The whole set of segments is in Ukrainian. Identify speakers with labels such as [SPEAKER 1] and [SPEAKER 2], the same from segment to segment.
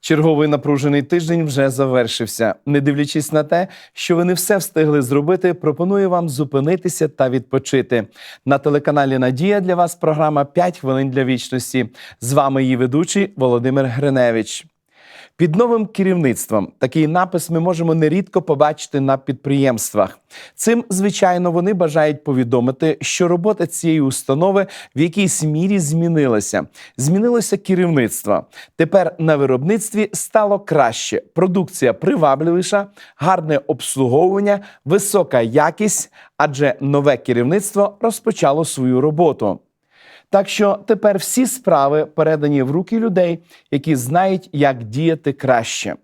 [SPEAKER 1] Черговий напружений тиждень вже завершився. Не дивлячись на те, що ви не все встигли зробити, пропоную вам зупинитися та відпочити. На телеканалі Надія для вас програма «5 хвилин для вічності. З вами її ведучий Володимир Гриневич. Під новим керівництвом такий напис ми можемо нерідко побачити на підприємствах. Цим, звичайно, вони бажають повідомити, що робота цієї установи в якійсь мірі змінилася. Змінилося керівництво. Тепер на виробництві стало краще, продукція привабливіша, гарне обслуговування, висока якість, адже нове керівництво розпочало свою роботу. Так що тепер всі справи передані в руки людей, які знають, як діяти краще.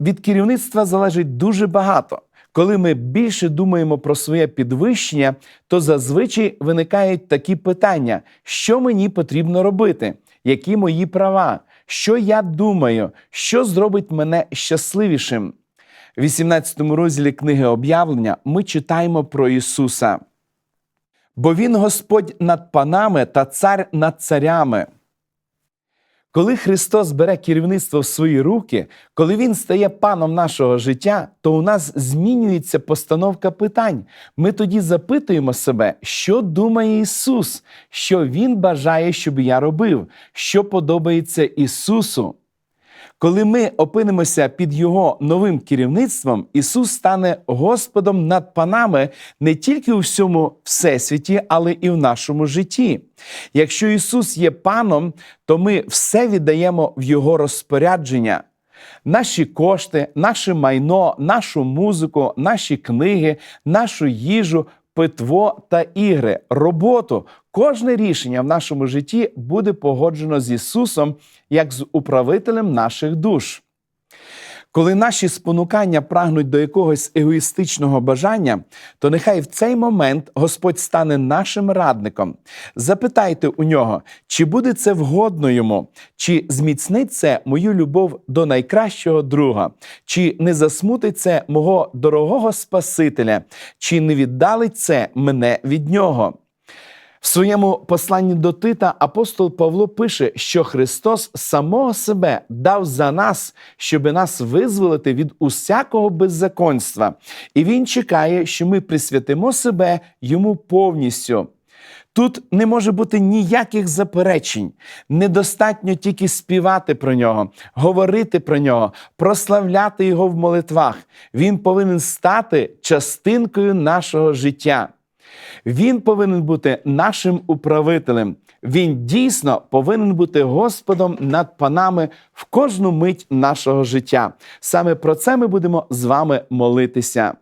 [SPEAKER 1] Від керівництва залежить дуже багато. Коли ми більше думаємо про своє підвищення, то зазвичай виникають такі питання: що мені потрібно робити, які мої права, що я думаю, що зробить мене щасливішим. В 18 розділі книги об'явлення ми читаємо про Ісуса. Бо Він Господь над панами та цар над царями. Коли Христос бере керівництво в свої руки, коли Він стає паном нашого життя, то у нас змінюється постановка питань. Ми тоді запитуємо себе, що думає Ісус, що Він бажає, щоб я робив, що подобається Ісусу. Коли ми опинимося під Його новим керівництвом, Ісус стане Господом над панами не тільки у всьому всесвіті, але і в нашому житті. Якщо Ісус є паном, то ми все віддаємо в Його розпорядження. Наші кошти, наше майно, нашу музику, наші книги, нашу їжу, питво та ігри, роботу. Кожне рішення в нашому житті буде погоджено з Ісусом як з управителем наших душ. Коли наші спонукання прагнуть до якогось егоїстичного бажання, то нехай в цей момент Господь стане нашим радником. Запитайте у нього, чи буде це вгодно йому, чи зміцнить це мою любов до найкращого друга, чи не засмутить це мого дорогого Спасителя, чи не віддалить це мене від нього. В своєму посланні до Тита апостол Павло пише, що Христос самого себе дав за нас, щоб нас визволити від усякого беззаконства, і Він чекає, що ми присвятимо себе йому повністю. Тут не може бути ніяких заперечень. Недостатньо тільки співати про нього, говорити про нього, прославляти його в молитвах. Він повинен стати частинкою нашого життя. Він повинен бути нашим управителем. Він дійсно повинен бути Господом над панами в кожну мить нашого життя. Саме про це ми будемо з вами молитися.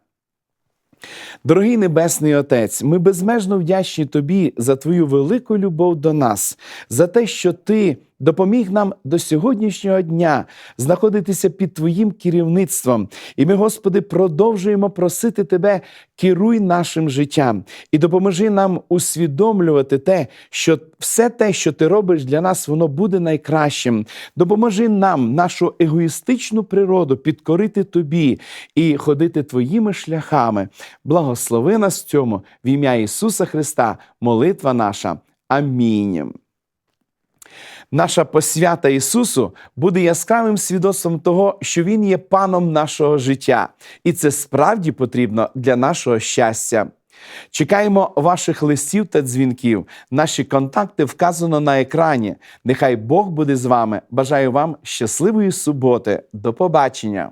[SPEAKER 1] Дорогий Небесний Отець, ми безмежно вдячні Тобі за Твою велику любов до нас, за те, що Ти допоміг нам до сьогоднішнього дня знаходитися під Твоїм керівництвом. І ми, Господи, продовжуємо просити Тебе, керуй нашим життям і допоможи нам усвідомлювати те, що все те, що ти робиш для нас, воно буде найкращим. Допоможи нам, нашу егоїстичну природу, підкорити Тобі і ходити Твоїми шляхами. Благослови нас в цьому в ім'я Ісуса Христа, молитва наша. Амінь. Наша посвята Ісусу буде яскравим свідоцтвом того, що Він є паном нашого життя, і це справді потрібно для нашого щастя. Чекаємо ваших листів та дзвінків. Наші контакти вказано на екрані. Нехай Бог буде з вами. Бажаю вам щасливої суботи. До побачення!